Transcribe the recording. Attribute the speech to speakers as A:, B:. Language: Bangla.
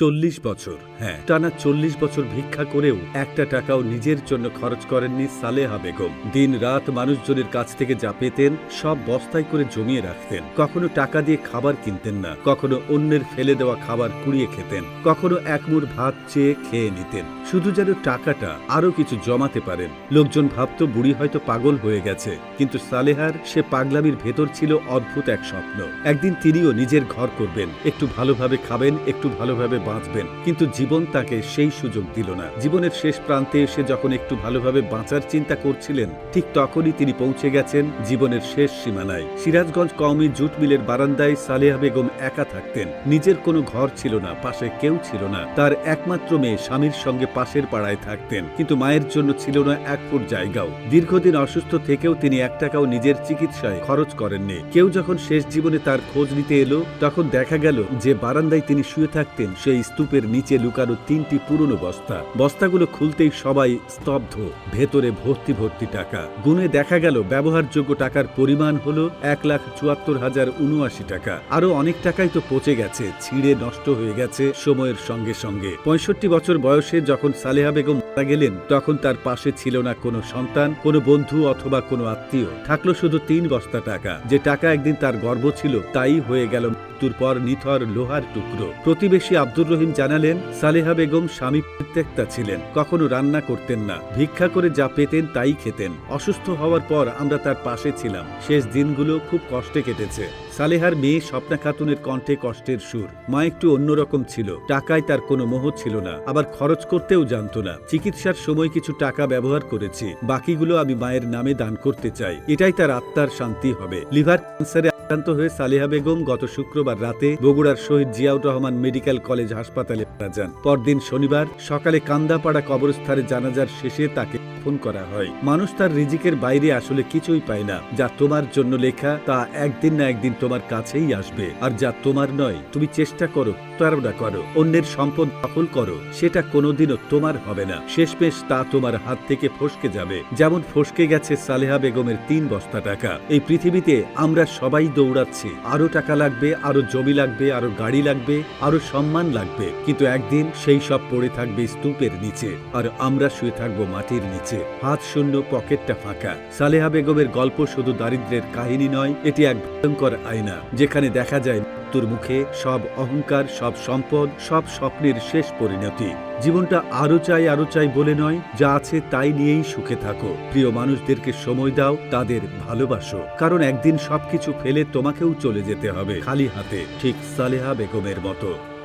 A: চল্লিশ বছর হ্যাঁ টানা চল্লিশ বছর ভিক্ষা করেও একটা টাকাও নিজের জন্য খরচ করেননি সালেহা বেগম। দিন রাত মানুষজনের কাছ থেকে যা পেতেন, সব বস্তায় করে জমিয়ে রাখতেন। কখনো টাকা দিয়ে খাবার কিনতেন না, কখনো অন্যের ফেলে দেওয়া খাবার কুড়িয়ে খেতেন, কখনো একমুর ভাত চেয়ে খেয়ে নিতেন। শুধু যেন টাকাটা আরও কিছু জমাতে পারেন। লোকজন ভাবতো বুড়ি হয়তো পাগল হয়ে গেছে, কিন্তু সালেহার সে পাগলামির ভেতর ছিল অদ্ভুত এক স্বপ্ন। একদিন তিনিও নিজের ঘর করবেন, একটু ভালোভাবে খাবেন, একটু ভালোভাবে বাঁচবেন। কিন্তু জীবন তাকে সেই সুযোগ দিল না। জীবনের শেষ প্রান্তে এসে যখন একটু ভালোভাবে বাঁচার চিন্তা করছিলেন, ঠিক তখনই তিনি পৌঁছে গেছেন জীবনের শেষ সীমানায় সিরাজগঞ্জ কওমি জুট মিলের বারান্দায় সালেহা বেগম একা থাকতেন। নিজের কোনো ঘর ছিল না, পাশে কেউ ছিল না। তার একমাত্র মেয়ে স্বামীর সঙ্গে পাশের পাড়ায় থাকতেন। কিন্তু মায়ের জন্য ছিল না এক ফুট জায়গাও। দীর্ঘদিন অসুস্থ থেকেও তিনি এক টাকাও নিজের চিকিৎসায় খরচ করেননি। কেউ যখন শেষ জীবনে তার খোঁজ নিতে এলো, তখন দেখা গেল যে বারান্দায় তিনি শুয়ে থাকতেন সেই স্তূপের নিচে লুকানো তিনটি পুরনো বস্তা। বস্তাগুলো খুলতেই সবাই স্তব্ধ। ভেতরে ভর্তি ভর্তি টাকা। গুনে দেখা গেল ব্যবহারযোগ্য টাকার পরিমাণ হলো এক লাখ চুয়াত্তর হাজার উনআশি টাকা। আরও অনেক টাকাই তো পচে গেছে, ছিঁড়ে নষ্ট হয়ে গেছে সময়ের সঙ্গে সঙ্গে। পঁয়ষট্টি বছর বয়সে যখন সালেহা বেগম মারা গেলেন, তখন তার পাশে ছিল না কোনো সন্তান, কোনো বন্ধু অথবা কোনো আত্মীয়। থাকল শুধু তিন বস্তা টাকা। যে টাকা একদিন তার গর্ব ছিল, তাই হয়ে গেল মৃত্যুর পর নিথর লোহার টুকরো। প্রতিবেশী আব্দুর রহিম জানালেন, সালেহা বেগম স্বামী পরিত্যক্তা ছিলেন, কখনো রান্না করতেন না, ভিক্ষা করে যা পেতেন তাই খেতেন। অসুস্থ হওয়ার পর আমরা তার পাশে ছিলাম, শেষ দিনগুলো খুব কষ্টে কেটেছে। সালেহার মেয়ে স্বপ্না খাতুনের কণ্ঠে কষ্টের সুর, মা একটু অন্যরকম ছিল, টাকায় তার কোনো মোহ ছিল না, আবার খরচ করতেও জানতো না। চিকিৎসার সময় কিছু টাকা ব্যবহার করেছি, বাকিগুলো আমি মায়ের নামে দান করতে চাই, এটাই তার আত্মার শান্তি হবে। লিভার ক্যান্সারে আক্রান্ত হয়ে সালেহা বেগম গত শুক্রবার রাতে বগুড়ার শহীদ জিয়াউর রহমান মেডিকেল কলেজ হাসপাতালে মারা যান। পরদিন শনিবার সকালে কান্দাপাড়া কবরস্থানে জানাজার শেষে তাকে ফোন করা হয়। মানুষ তার রিজিকের বাইরে আসলে কিছুই পায় না। যা তোমার জন্য লেখা, তা একদিন না একদিন তোমার কাছেই আসবে। আর যা তোমার নয়, তুমি চেষ্টা করো প্রতারণা করো, অন্যের সম্পদ দখল করো, সেটা কোনোদিনও তোমার হবে না। শেষমেশ তা তোমার হাত থেকে ফসকে যাবে। যেমন ফসকে গেছে সালেহা বেগমের তিন বস্তা টাকা। এই পৃথিবীতে আমরা সবাই দৌড়াচ্ছি। আরও টাকা লাগবে, আরও জমি লাগবে, আরও গাড়ি লাগবে, আরও সম্মান লাগবে। কিন্তু একদিন সেই সব পড়ে থাকবে স্তূপের নিচে আর আমরা শুয়ে থাকব মাটির নিচে। হাত শূন্য, পকেটটা ফাঁকা। সালেহা বেগমের গল্প শুধু দারিদ্রের কাহিনী নয়, এটি এক ভয়ঙ্কর আয়না, যেখানে দেখা যায় মৃত্যুর মুখে সব অহংকার, সব সম্পদ, সব স্বপ্নের শেষ পরিণতি। জীবনটা আরও চাই আরও চাই বলে নয়, যা আছে তাই নিয়েই সুখে থাকো। প্রিয় মানুষদেরকে সময় দাও, তাদের ভালোবাসো। কারণ একদিন সবকিছু ফেলে তোমাকেও চলে যেতে হবে, খালি হাতে। ঠিক সালেহা বেগমের মতো।